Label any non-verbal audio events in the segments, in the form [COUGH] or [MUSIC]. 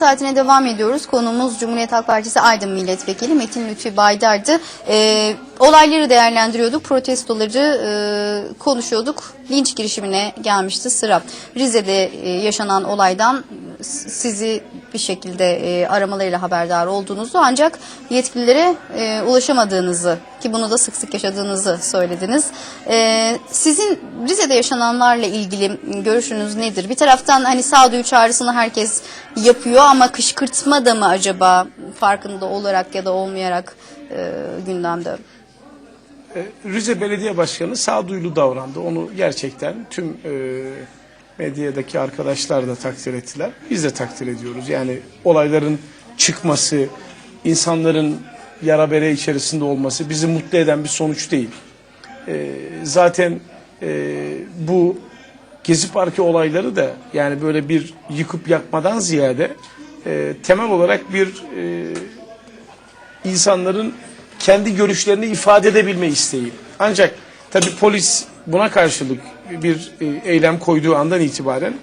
Saatine devam ediyoruz. Konumuz Cumhuriyet Halk Partisi Aydın Milletvekili Metin Lütfi Baydar'dı. Ee, olayları değerlendiriyorduk, protestoları e, konuşuyorduk. Linç girişimine gelmişti sıra. Rize'de e, yaşanan olaydan sizi bir şekilde e, aramalarıyla haberdar olduğunuzu ancak yetkililere e, ulaşamadığınızı ki bunu da sık sık yaşadığınızı söylediniz. E, sizin Rize'de yaşananlarla ilgili görüşünüz nedir? Bir taraftan hani sağduyu çağrısını herkes yapıyor ama kışkırtma da mı acaba farkında olarak ya da olmayarak e, gündemde? E, Rize Belediye Başkanı sağduyulu davrandı. Onu gerçekten tüm e, medyadaki arkadaşlar da takdir ettiler. Biz de takdir ediyoruz. Yani olayların çıkması, insanların yara bere içerisinde olması bizi mutlu eden bir sonuç değil. E, zaten e, bu Gezi Parkı olayları da yani böyle bir yıkıp yakmadan ziyade e, temel olarak bir e, insanların kendi görüşlerini ifade edebilme isteği. Ancak tabii polis buna karşılık bir e, eylem koyduğu andan itibaren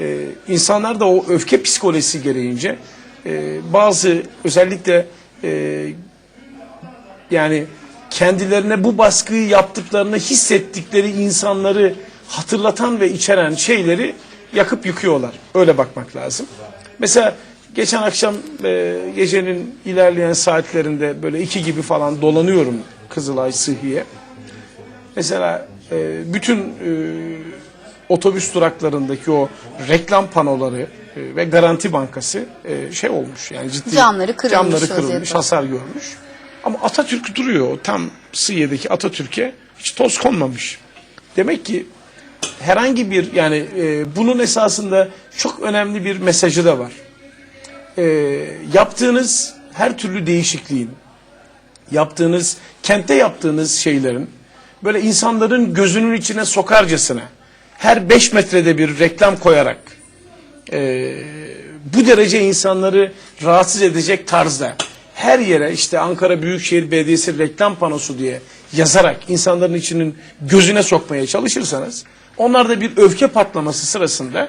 e, insanlar da o öfke psikolojisi gereğince e, bazı özellikle e, yani kendilerine bu baskıyı yaptıklarını hissettikleri insanları hatırlatan ve içeren şeyleri yakıp yıkıyorlar. Öyle bakmak lazım. Mesela geçen akşam e, gecenin ilerleyen saatlerinde böyle iki gibi falan dolanıyorum Kızılay Sıhhiye. Mesela e, bütün e, otobüs duraklarındaki o reklam panoları e, ve Garanti Bankası e, şey olmuş yani ciddi Camları kırılmış camları kırılmış, vaziyette. hasar görmüş. Ama Atatürk duruyor. Tam Sıhhiye'deki Atatürk'e hiç toz konmamış. Demek ki herhangi bir yani e, bunun esasında çok önemli bir mesajı da var. E, yaptığınız her türlü değişikliğin, yaptığınız, kentte yaptığınız şeylerin böyle insanların gözünün içine sokarcasına her 5 metrede bir reklam koyarak e, bu derece insanları rahatsız edecek tarzda her yere işte Ankara Büyükşehir Belediyesi reklam panosu diye yazarak insanların içinin gözüne sokmaya çalışırsanız onlar da bir öfke patlaması sırasında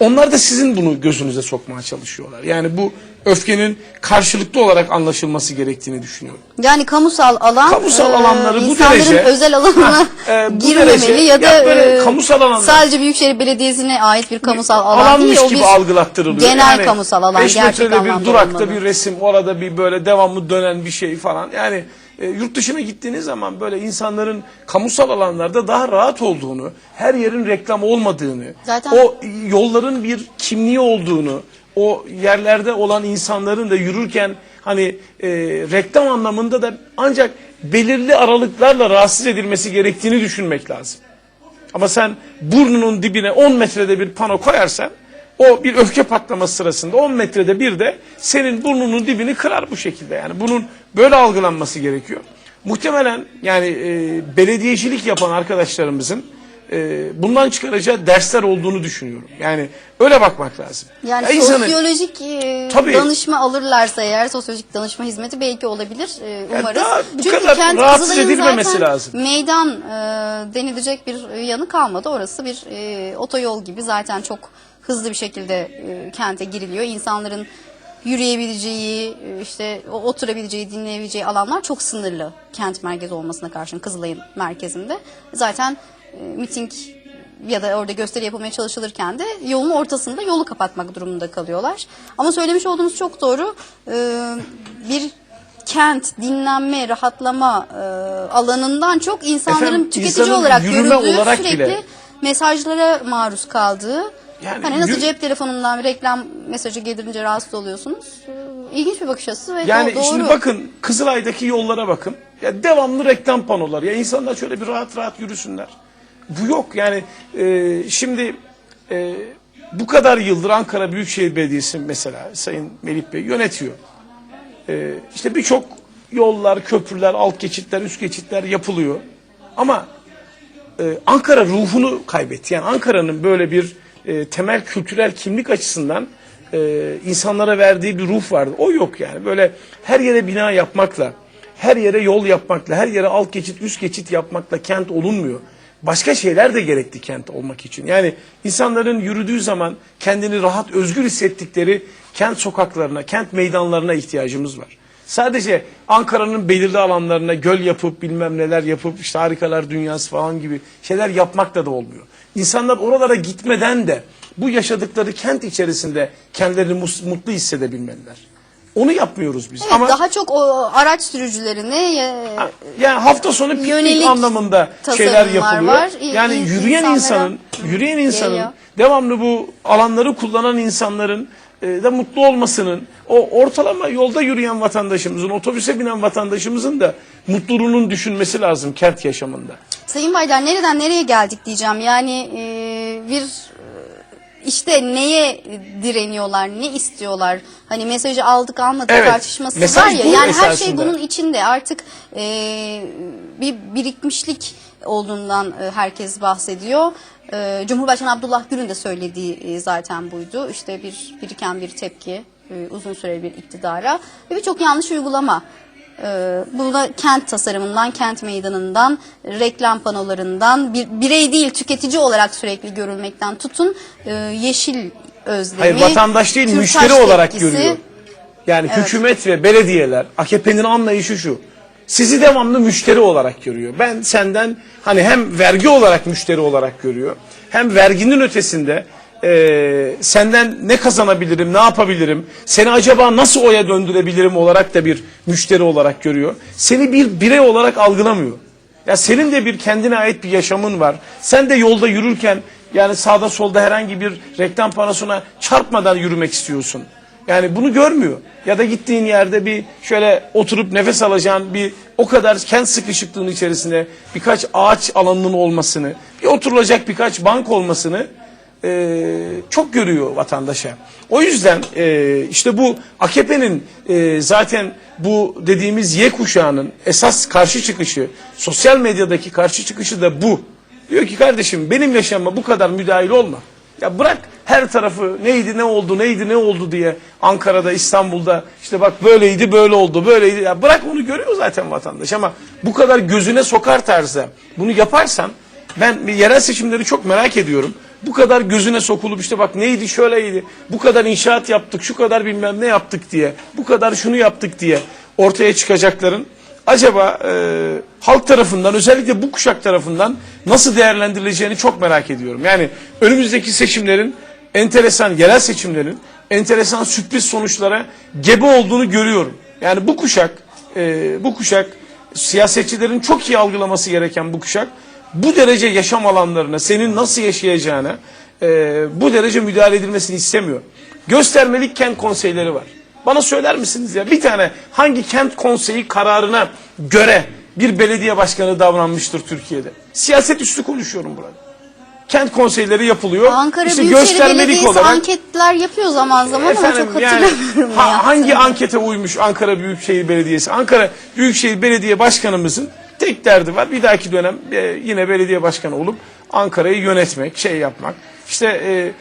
onlar da sizin bunu gözünüze sokmaya çalışıyorlar. Yani bu öfkenin karşılıklı olarak anlaşılması gerektiğini düşünüyorum. Yani kamusal alan Kamusal e, alanları bu insanların derece- özel alanına Ha, e, bu [LAUGHS] girmemeli derece- ya da ya böyle e, kamusal alanlar- sadece Büyükşehir Belediyesi'ne ait bir kamusal alan alanmış değil gibi algılattırılıyor. genel kamusal alan gerçek metrede bir anlamda durakta olmalı. bir resim, orada bir böyle devamlı dönen bir şey falan. Yani e, yurt dışına gittiğiniz zaman böyle insanların kamusal alanlarda daha rahat olduğunu, her yerin reklam olmadığını, Zaten- o yolların bir kimliği olduğunu, o yerlerde olan insanların da yürürken hani e, reklam anlamında da ancak belirli aralıklarla rahatsız edilmesi gerektiğini düşünmek lazım. Ama sen burnunun dibine 10 metrede bir pano koyarsan o bir öfke patlaması sırasında 10 metrede bir de senin burnunun dibini kırar bu şekilde. Yani bunun böyle algılanması gerekiyor. Muhtemelen yani e, belediyecilik yapan arkadaşlarımızın e, bundan çıkaracağı dersler olduğunu düşünüyorum. Yani öyle bakmak lazım. Yani Ya insanın- sosyolojik e, Tabii. danışma alırlarsa eğer sosyolojik danışma hizmeti belki olabilir e, umarız. daha bu kadar rahatsız Kızılay'ın edilmemesi zaten lazım. Meydan e, denilecek bir yanı kalmadı. Orası bir e, otoyol gibi zaten çok hızlı bir şekilde e, kente giriliyor. İnsanların yürüyebileceği, e, işte oturabileceği, dinleyebileceği alanlar çok sınırlı. Kent merkezi olmasına karşın Kızılay'ın merkezinde. Zaten miting ya da orada gösteri yapılmaya çalışılırken de yolun ortasında yolu kapatmak durumunda kalıyorlar. Ama söylemiş olduğunuz çok doğru. Ee, bir kent, dinlenme, rahatlama e, alanından çok insanların Efendim, tüketici olarak görüldüğü olarak sürekli bile- mesajlara maruz kaldığı. Yani hani nasıl cep telefonundan bir reklam mesajı gelince rahatsız oluyorsunuz? Ee, İlginç bir bakış açısı ve Yani do- doğru. şimdi bakın Kızılay'daki yollara bakın. Ya devamlı reklam panoları. Ya insanlar şöyle bir rahat rahat yürüsünler. Bu yok yani e, şimdi e, bu kadar yıldır Ankara Büyükşehir Belediyesi mesela Sayın Melih Bey yönetiyor. E, işte birçok yollar, köprüler, alt geçitler, üst geçitler yapılıyor. Ama e, Ankara ruhunu kaybetti. Yani Ankara'nın böyle bir e, temel kültürel kimlik açısından e, insanlara verdiği bir ruh vardı. O yok yani. Böyle her yere bina yapmakla, her yere yol yapmakla, her yere alt geçit, üst geçit yapmakla kent olunmuyor. Başka şeyler de gerekli kent olmak için. Yani insanların yürüdüğü zaman kendini rahat, özgür hissettikleri kent sokaklarına, kent meydanlarına ihtiyacımız var. Sadece Ankara'nın belirli alanlarına göl yapıp bilmem neler yapıp işte harikalar dünyası falan gibi şeyler yapmakla da olmuyor. İnsanlar oralara gitmeden de bu yaşadıkları kent içerisinde kendilerini mutlu hissedebilmeliler. Onu yapmıyoruz biz. Evet, Ama daha çok o araç sürücülerine e, yani hafta sonu piknik anlamında şeyler yapılıyor. var. Yani i- yürüyen insanın, yürüyen insanın geliyor. devamlı bu alanları kullanan insanların e, da mutlu olmasının, o ortalama yolda yürüyen vatandaşımızın, otobüse binen vatandaşımızın da mutluluğunun düşünmesi lazım kent yaşamında. Sayın Baydar nereden nereye geldik diyeceğim. Yani e, bir işte neye direniyorlar, ne istiyorlar? Hani mesajı aldık almadık Evet, tartışması var ya. Yani her şey esasında. bunun içinde. Artık e, bir birikmişlik olduğundan e, herkes bahsediyor. E, Cumhurbaşkanı Abdullah Gül'ün de söylediği e, zaten buydu. İşte bir biriken bir tepki uzun süreli bir iktidara ve birçok yanlış uygulama. Ee, Burada kent tasarımından, kent meydanından, reklam panolarından, bir birey değil tüketici olarak sürekli görülmekten tutun e, yeşil özlemi. Hayır vatandaş değil Kürtaj müşteri olarak tepkisi. görüyor. Yani hükümet ve belediyeler AKP'nin anlayışı şu. Sizi devamlı müşteri olarak görüyor. Ben senden hani hem vergi olarak müşteri olarak görüyor. Hem verginin ötesinde e, senden ne kazanabilirim, ne yapabilirim, seni acaba nasıl oya döndürebilirim olarak da bir müşteri olarak görüyor. Seni bir birey olarak algılamıyor. Ya senin de bir kendine ait bir yaşamın var. Sen de yolda yürürken yani sağda solda herhangi bir reklam panosuna çarpmadan yürümek istiyorsun. Yani bunu görmüyor. Ya da gittiğin yerde bir şöyle oturup nefes alacağın bir o kadar kent sıkışıklığının içerisinde birkaç ağaç alanının olmasını, bir oturulacak birkaç bank olmasını e, çok görüyor vatandaşa. O yüzden e, işte bu AKP'nin e, zaten bu dediğimiz Y kuşağının esas karşı çıkışı, sosyal medyadaki karşı çıkışı da bu. Diyor ki kardeşim benim yaşamıma bu kadar müdahil olma. Ya bırak her tarafı neydi ne oldu neydi ne oldu diye Ankara'da İstanbul'da işte bak böyleydi böyle oldu böyleydi. Ya bırak onu görüyor zaten vatandaş ama bu kadar gözüne sokar tarzda bunu yaparsan ben yerel seçimleri çok merak ediyorum. Bu kadar gözüne sokulup işte bak neydi şöyleydi. Bu kadar inşaat yaptık, şu kadar bilmem ne yaptık diye. Bu kadar şunu yaptık diye ortaya çıkacakların acaba e, halk tarafından özellikle bu kuşak tarafından nasıl değerlendirileceğini çok merak ediyorum. Yani önümüzdeki seçimlerin enteresan yerel seçimlerin enteresan sürpriz sonuçlara gebe olduğunu görüyorum. Yani bu kuşak e, bu kuşak siyasetçilerin çok iyi algılaması gereken bu kuşak bu derece yaşam alanlarına senin nasıl yaşayacağına e, bu derece müdahale edilmesini istemiyor. Göstermelik kent konseyleri var. Bana söyler misiniz ya bir tane hangi kent konseyi kararına göre bir belediye başkanı davranmıştır Türkiye'de? Siyaset üstü konuşuyorum burada. Kent konseyleri yapılıyor. Ankara İşte Büyükşehir göstermelik Belediyesi olarak- anketler yapıyor zaman zaman ama Efendim, çok yani hatırlamıyorum. ha- ne hangi ankete uymuş Ankara Büyükşehir Belediyesi? Ankara Büyükşehir Belediye Başkanımızın tek derdi var. Bir dahaki dönem e, yine belediye başkanı olup Ankara'yı yönetmek, şey yapmak. İşte e,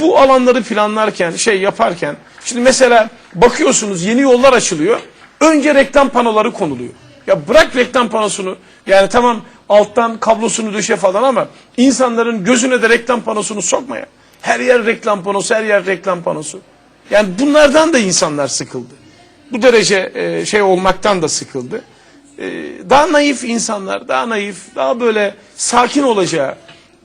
bu alanları planlarken, şey yaparken şimdi mesela bakıyorsunuz yeni yollar açılıyor. Önce reklam panoları konuluyor. Ya bırak reklam panosunu. Yani tamam alttan kablosunu döşe falan ama insanların gözüne de reklam panosunu sokma ya. Her yer reklam panosu, her yer reklam panosu. Yani bunlardan da insanlar sıkıldı. Bu derece e, şey olmaktan da sıkıldı. E, daha naif insanlar, daha naif, daha böyle sakin olacağı,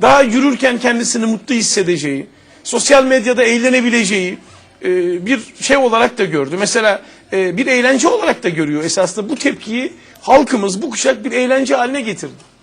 daha yürürken kendisini mutlu hissedeceği, sosyal medyada eğlenebileceği e, bir şey olarak da gördü. Mesela e, bir eğlence olarak da görüyor esasında bu tepkiyi halkımız, bu kuşak bir eğlence haline getirdi.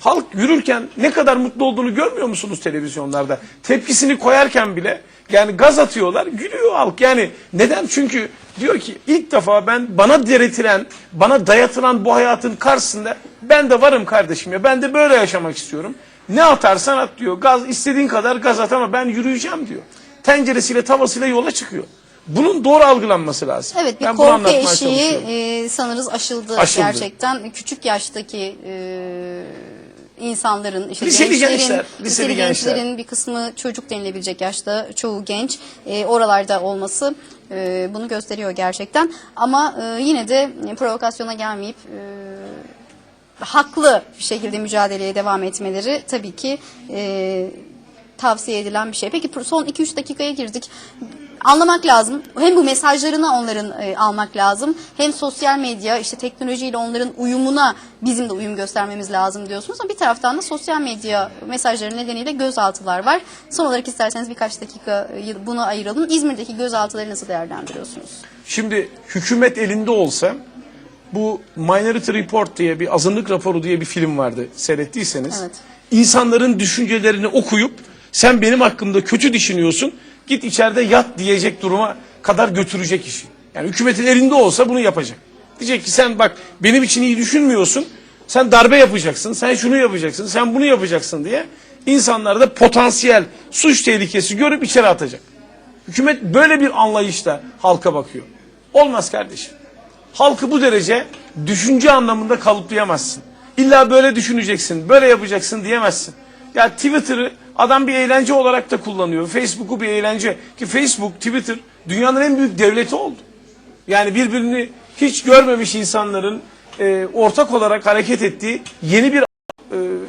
Halk yürürken ne kadar mutlu olduğunu görmüyor musunuz televizyonlarda? Tepkisini koyarken bile yani gaz atıyorlar, gülüyor halk. Yani neden? Çünkü diyor ki ilk defa ben bana diretilen, bana dayatılan bu hayatın karşısında ben de varım kardeşim ya. Ben de böyle yaşamak istiyorum. Ne atarsan at diyor. Gaz istediğin kadar gaz at ama ben yürüyeceğim diyor. Tenceresiyle tavasıyla yola çıkıyor. Bunun doğru algılanması lazım. Evet bir Ben korku eşiği e, sanırız aşıldı, Aşıldı. gerçekten. Küçük yaştaki e, insanların, işte Liseli gençlerin, gençler, liseli gençler. gençlerin bir kısmı çocuk denilebilecek yaşta, çoğu genç. E, oralarda olması e, bunu gösteriyor gerçekten. Ama e, yine de provokasyona gelmeyip e, haklı bir şekilde mücadeleye devam etmeleri tabii ki e, tavsiye edilen bir şey. Peki son 2-3 dakikaya girdik. Anlamak lazım. Hem bu mesajlarını onların e, almak lazım. Hem sosyal medya işte teknolojiyle onların uyumuna bizim de uyum göstermemiz lazım diyorsunuz. Ama bir taraftan da sosyal medya mesajları nedeniyle gözaltılar var. Son olarak isterseniz birkaç dakika e, bunu ayıralım. İzmir'deki gözaltıları nasıl değerlendiriyorsunuz? Şimdi hükümet elinde olsa bu Minority Report diye bir azınlık raporu diye bir film vardı seyrettiyseniz. Evet. İnsanların düşüncelerini okuyup sen benim hakkımda kötü düşünüyorsun git içeride yat diyecek duruma kadar götürecek işi. Yani hükümetin elinde olsa bunu yapacak. Diyecek ki sen bak benim için iyi düşünmüyorsun. Sen darbe yapacaksın, sen şunu yapacaksın, sen bunu yapacaksın diye insanlarda potansiyel suç tehlikesi görüp içeri atacak. Hükümet böyle bir anlayışla halka bakıyor. Olmaz kardeşim. Halkı bu derece düşünce anlamında kalıplayamazsın. İlla böyle düşüneceksin, böyle yapacaksın diyemezsin. Ya Twitter'ı adam bir eğlence olarak da kullanıyor. Facebook'u bir eğlence. Ki Facebook, Twitter dünyanın en büyük devleti oldu. Yani birbirini hiç görmemiş insanların e, ortak olarak hareket ettiği yeni bir e,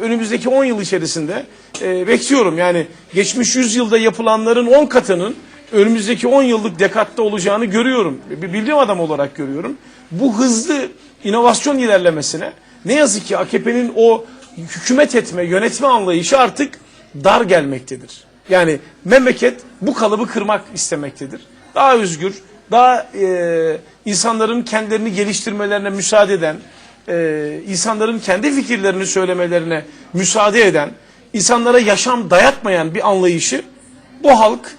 önümüzdeki 10 yıl içerisinde e, bekliyorum. Yani geçmiş 100 yılda yapılanların 10 katının önümüzdeki 10 yıllık dekatte olacağını görüyorum. Bir bildiğim adam olarak görüyorum. Bu hızlı inovasyon ilerlemesine ne yazık ki AKP'nin o hükümet etme, yönetme anlayışı artık dar gelmektedir. Yani memleket bu kalıbı kırmak istemektedir. Daha özgür, daha e, insanların kendilerini geliştirmelerine müsaade eden, e, insanların kendi fikirlerini söylemelerine müsaade eden, insanlara yaşam dayatmayan bir anlayışı bu halk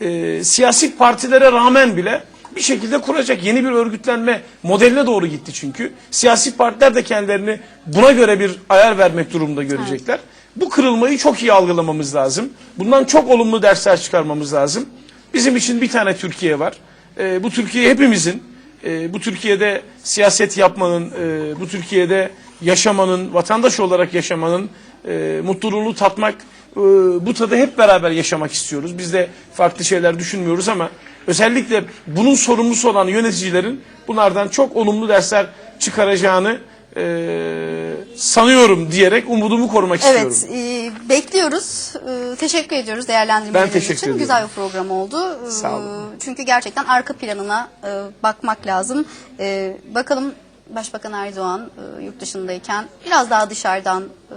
e, siyasi partilere rağmen bile bir şekilde kuracak yeni bir örgütlenme modeline doğru gitti çünkü. Siyasi partiler de kendilerini buna göre bir ayar vermek durumunda görecekler. Bu kırılmayı çok iyi algılamamız lazım. Bundan çok olumlu dersler çıkarmamız lazım. Bizim için bir tane Türkiye var. E, bu Türkiye hepimizin, e, bu Türkiye'de siyaset yapmanın, e, bu Türkiye'de yaşamanın, vatandaş olarak yaşamanın, e, mutluluğunu tatmak, e, bu tadı hep beraber yaşamak istiyoruz. Biz de farklı şeyler düşünmüyoruz ama özellikle bunun sorumlusu olan yöneticilerin bunlardan çok olumlu dersler çıkaracağını e, sanıyorum diyerek umudumu korumak istiyorum. Evet, e, bekliyoruz. E, teşekkür ediyoruz değerlendirmeleriniz Ben teşekkür için. ediyorum. Güzel bir program oldu. E, Sağ olun. Çünkü gerçekten arka planına e, bakmak lazım. E, bakalım Başbakan Erdoğan e, yurt dışındayken biraz daha dışarıdan e,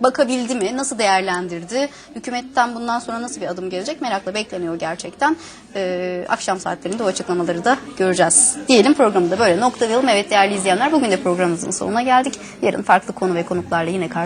bakabildi mi? Nasıl değerlendirdi? Hükümetten bundan sonra nasıl bir adım gelecek? Merakla bekleniyor gerçekten. E, akşam saatlerinde o açıklamaları da göreceğiz. Diyelim programı da böyle noktalayalım. Evet değerli izleyenler bugün de programımızın sonuna geldik. Yarın farklı konu ve konuklarla yine karşınızda